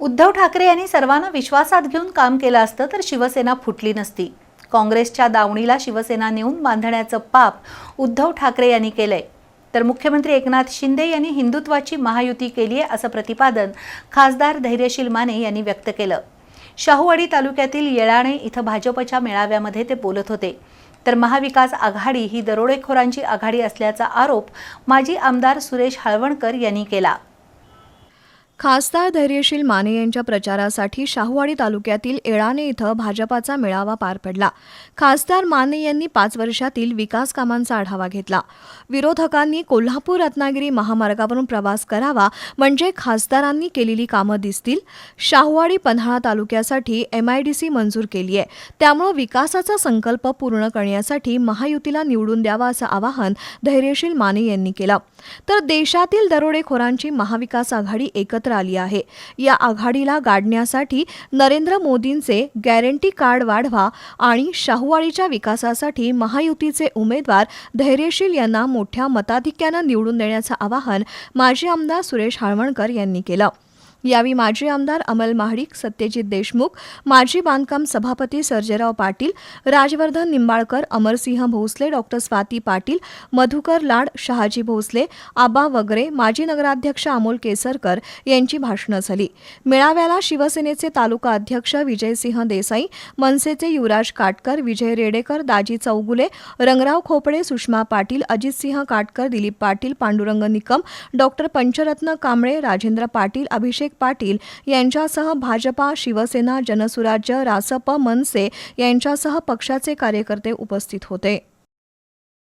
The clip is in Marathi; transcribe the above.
उद्धव ठाकरे यांनी सर्वांना विश्वासात घेऊन काम केलं असतं तर शिवसेना फुटली नसती. काँग्रेसच्या दावणीला शिवसेना नेऊन बांधण्याचं पाप उद्धव ठाकरे यांनी केलंय. तर मुख्यमंत्री एकनाथ शिंदे यांनी हिंदुत्वाची महायुती केली आहे असं प्रतिपादन खासदार धैर्यशील माने यांनी व्यक्त केलं. शाहूवाडी तालुक्यातील येळाणे इथं भाजपच्या मेळाव्यामध्ये ते बोलत होते. तर महाविकास आघाडी ही दरोडेखोरांची आघाडी असल्याचा आरोप माजी आमदार सुरेश हळवणकर यांनी केला. खासदार धैर्यशील माने यांच्या प्रचारासाठी शाहूवाडी तालुक्यातील एळाणे इथं भाजपाचा मेळावा पार पडला. खासदार माने यांनी पाच वर्षातील विकास कामांचा आढावा घेतला. विरोधकांनी कोल्हापूर रत्नागिरी महामार्गावरून प्रवास करावा म्हणजे खासदारांनी केलेली कामं दिसतील. शाहूवाडी पन्हाळा तालुक्यासाठी एमआयडीसी मंजूर केली आहे त्यामुळं विकासाचा संकल्प पूर्ण करण्यासाठी महायुतीला निवडून द्यावा असं आवाहन धैर्यशील माने यांनी केलं. तर देशातील दरोडेखोरांची महाविकास आघाडी एकत्र एकत्र आली आहे. या आघाडीला गाडण्यासाठी नरेंद्र मोदींचे गॅरंटी कार्ड वाढवा आणि शाहूवाडीच्या विकासासाठी महायुतीचे उमेदवार धैर्यशील यांना मोठ्या मताधिक्यानं निवडून देण्याचं आवाहन माजी आमदार सुरेश हाळवणकर यांनी केलं. यावेळी माजी आमदार अमल महाडिक सत्यजित देशमुख माजी बांधकाम सभापती सर्जेराव पाटील राजवर्धन निंबाळकर अमरसिंह भोसले डॉक्टर स्वाती पाटील मधुकर लाड शहाजी भोसले आबा वगरे माजी नगराध्यक्ष अमोल केसरकर यांची भाषणं झाली. मेळाव्याला शिवसेनेचे तालुका अध्यक्ष विजयसिंह देसाई मनसेचे युवराज काटकर विजय रेडेकर दाजी चौगुले रंगराव खोपडे सुषमा पाटील अजितसिंह काटकर दिलीप पाटील पांडुरंग निकम डॉक्टर पंचरत्न कांबळे राजेंद्र पाटील अभिषेक पाटील यांच्यासह भाजपा शिवसेना जनसुराज्य रासप मनसे यांच्यासह पक्षाचे कार्यकर्ते उपस्थित होते.